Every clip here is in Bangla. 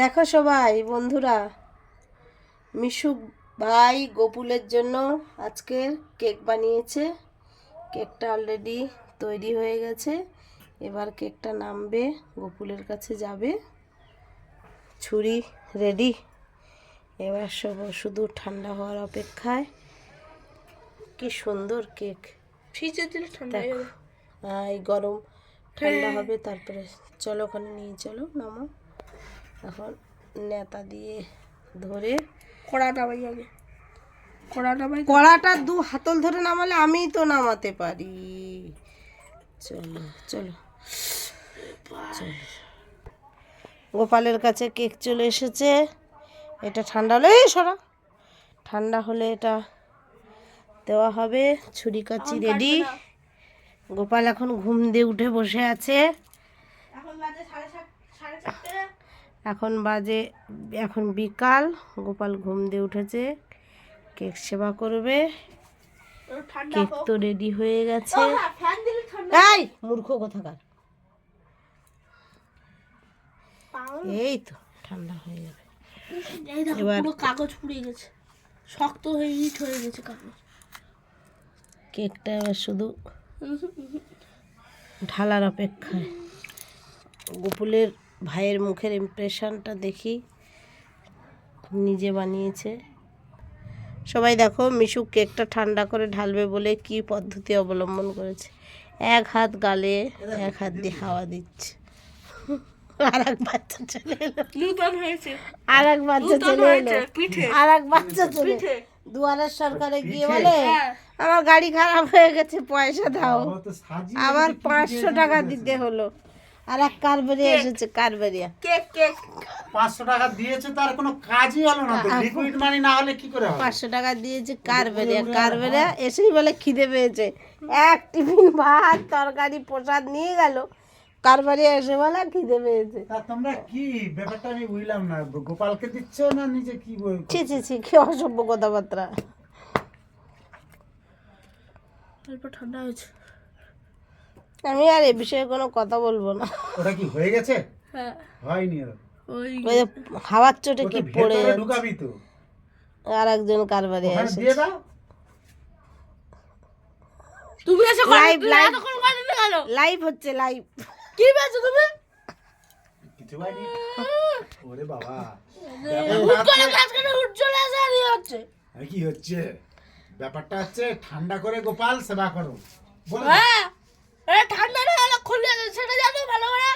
দেখো সবাই বন্ধুরা। মিশুক ভাই গোপুলের জন্য আজকের কেক বানিয়েছে। কেকটা অলরেডি তৈরি হয়ে গেছে। এবার কেকটা নামবে গোপুলের কাছে যাবে। ছুরি রেডি এবার সব শুধু ঠান্ডা হওয়ার অপেক্ষায়। কি সুন্দর কেক। ফ্রিজে দিলে ঠান্ডা এই গরম ঠান্ডা হবে তারপরে চলো ওখানে নিয়ে চলো নামো। এখন নেতা দিয়ে ধরে কড়া নামাই আগে। কড়াটা নামাই কড়াটা দু হাতল ধরে নামালে আমিই তো নামাতে পারি। চলো চলো চলো। গোপালের কাছে কেক চলে এসেছে। এটা ঠান্ডা হলে এই সরা। ঠান্ডা হলে এটা দেওয়া হবে। ছুরি কাচি রেডি গোপাল এখন ঘুম দিয়ে উঠে বসে আছে। এখন বাজে সাড়ে সাত সাড়ে এখন বাজে এখন বিকাল গোপাল ঘুম দিয়ে উঠেছে কেক সেবা করবে কেক তো রেডি হয়ে গেছে। হ্যাঁ, এই মূর্খ কোথাকার। এই তো ঠান্ডা হয়ে যাবে। এবার- কাগজ পুড়ে গেছে। শক্ত হয়ে ইট হয়ে গেছে কাগজ। কেকটা এবার শুধু ঢালার অপেক্ষায়। গোপুলের ভাইয়ের মুখের ইমপ্রেশনটা দেখি। নিজে বানিয়েছে। সবাই দেখো মিশু কেকটা ঠান্ডা করে ঢালবে বলে কি পদ্ধতি অবলম্বন করেছে। এক হাত গালে এক হাত দিয়ে হাওয়া দিচ্ছে। আর এক বাচ্চা চলে এলো। আর এক বাচ্চা চলে এলো। আর এক বাচ্চা চলে পিঠে। দুয়ারের সরকারে গিয়ে বলে হ্যাঁ। আমার গাড়ি খারাপ হয়ে গেছে পয়সা দাও। আবার পাঁচশো টাকা দিতে হলো। আর এক কারবারিয়া এসেছে কারবারিয়া কেক কেক। পাঁচশো টাকা দিয়েছে তার কোনো কাজই হলো না লিকুইড মানি না হলে কি করে পাঁচশো টাকা দিয়েছে কারবারিয়া কারবারিয়া এসেই বলে খিদে পেয়েছে। এক টিফিন ভাত তরকারি প্রসাদ নিয়ে গেল। কারবারিয়া এসে বলে খিদে পেয়েছে। তা তোমরা কি? ব্যাপারটা আমি বুঝলাম না। গোপালকে দিচ্ছ না নিজে কি বল- ছি ছি ছি কি অসভ্য কথাবার্তা। অল্প ঠান্ডা হয়েছে। আমি আর এ বিষয়ে কোনো কথা বলব না। ওটা কি হয়ে গেছে? হ্যাঁ। হয়নি। ওই হাওয়ার চোটে কি পড়ে ঢুকাবি তো। আর একজন ওখানে এসেছে। দিয়ে দাও। তুমি এসে লাইভ লাইভ লাইভ হচ্ছে লাইভ কি পেয়েছ তুমি? কিছু হয়নি। ওরে বাবা। করে ইয়ে হচ্ছে। আরে কি হচ্ছে? ব্যাপারটা হচ্ছে ঠান্ডা করে গোপাল সেবা করো। বলো। হ্যাঁ। ঠান্ডা না হলে খুলে সেটা জানো ভালো করে।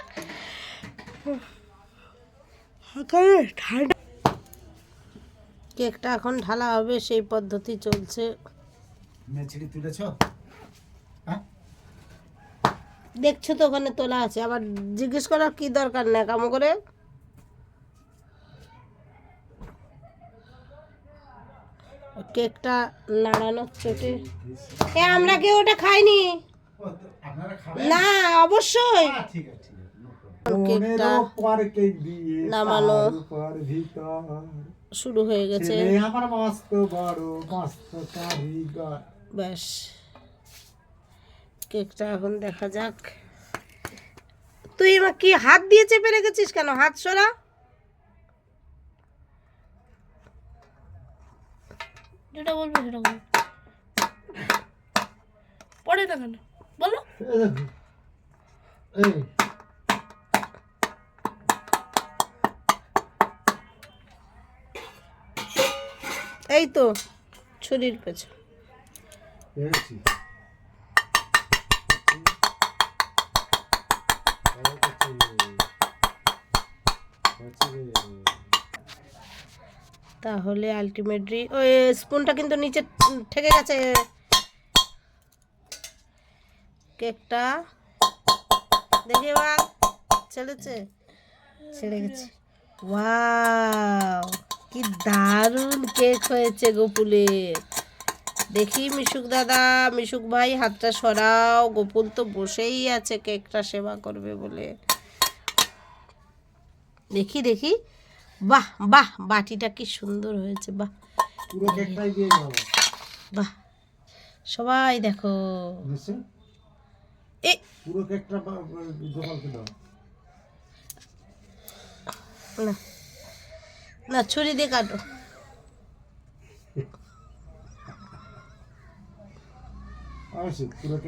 কেকটা এখন ঢালা হবে সেই পদ্ধতি চলছে। তুলেছ? হ্যাঁ? দেখছ তো ওখানে তোলা আছে আবার জিজ্ঞেস করার কি দরকার না কাম করে? কেকটা নাড়ানোর চোটে। আমরা কেউ ওটা খাইনি। ও, তো আপনারা খাবেন? না অবশ্যই। নামানো। তার উপর ভিতর। শুরু হয়ে গেছে। ব্যাস। কেকটা এখন দেখা যাক। তুই এবার কি হাত দিয়ে চেপে রেখেছিস কেন? হাত সরা। যেটা বলবে সেটা বলবে পড়ে না কেন? বলো। এই এই এই তো ছুরির পেছন। তাহলে আলটিমেটলি ওই স্পুনটা কিন্তু নিচে ঠেকে গেছে। কেকটা। দেখে এবার ছেড়েছে? ছেড়ে গেছে। ওয়াও কি দারুণ কেক হয়েছে গোপুলের। দেখি মিশুক দাদা মিশুক ভাই হাতটা সরাও। গোপুল তো বসেই আছে কেকটা সেবা করবে বলে। দেখি দেখি। বাহ বাহ বাটিটা কি সুন্দর হয়েছে বাহ। বাহ সবাই দেখো। পুরো কেকটা বা- বা- গোপালকে দাও। না। না ছুরি দিয়ে কাটো।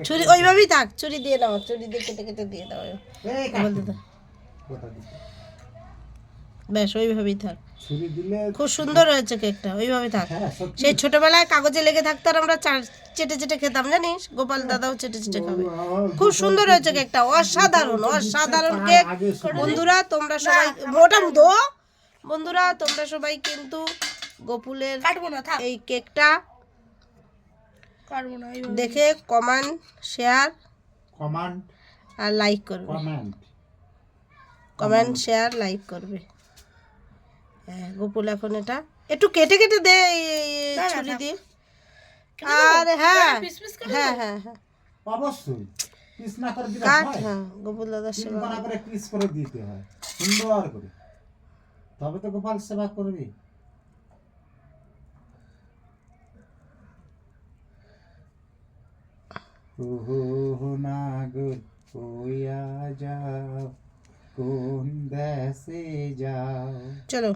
ছুরি ওইভাবেই থাক ছুরি দিয়ে দাও ছুরি দিয়ে কেটে কেটে দিয়ে দাও। বলতে দাও। ব্যাস ওইভাবেই থাক। খুব সুন্দর হয়েছে কেকটা ওইভাবে থাক। হ্যাঁ সেই ছোটবেলায় কাগজে লেগে থাকতো আর আমরা চা- চেটে চেটে খেতাম জানিস? গোপাল দাদাও চেটে চেটে খাবে। খুব সুন্দর হয়েছে কেকটা অসাধারণ অসাধারণ কেক। বন্ধুরা তোমরা সবাই মোটা দো বন্ধুরা তোমরা সবাই কিন্তু গোপুলের কাটবো এই কেকটা কাটবো না এইভাবে। দেখে কমেন্ট শেয়ার কমান্ড আর লাইক করবে। Command comment. শেয়ার লাইক করবে। হ্যাঁ গোপুল এখন এটা। একটু কেটে কেটে দে ছুরি দিয়ে। আর হ্যাঁ হ্যাঁ হ্যাঁ হ্যাঁ। অবশ্যই। পিস না করে দিলে কাট হ্যাঁ গোপুল দাদার সেবা কোনা করে। পিস করে দিতে হয়। সুন্দর করে। তবে তো গোপাল সেবা করবি। ওহো নাগর হইয়া যাও। কোন দেশে যাও? চলো।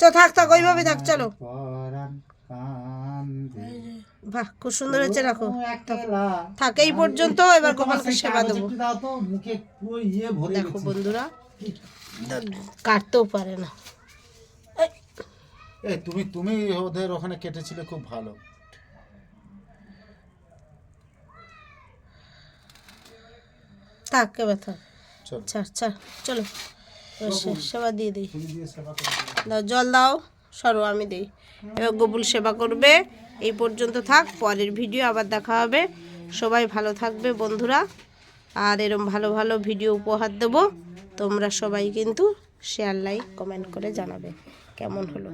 চলো থাক থাক ওইভাবে থাক চলো। বাহ খুব সুন্দর হয়েছে রাখো। থাক। এই পর্যন্ত এবার গোপালকে সেবা দেবো। ইয়ে দেখো বন্ধুরা কাটতেও পারে না। এই তুমি তুমি ওদের ওখানে কেটেছিলে খুব ভালো। থাক এবার থাক। চল। ছাড় ছাড় চলো। সেবা দিয়ে দিই। সেবা দিও। জল দাও, সরো, আমি দিই। এবার গোপুল সেবা করবে। এই পর্যন্ত থাক, পরের ভিডিও আবার দেখা হবে। সবাই ভালো থাকবে, বন্ধুরা। আর এরম ভালো ভালো ভিডিও উপহার দেব। তোমরা সবাই কিন্তু শেয়ার লাইক কমেন্ট করে জানাবে। কেমন হলো?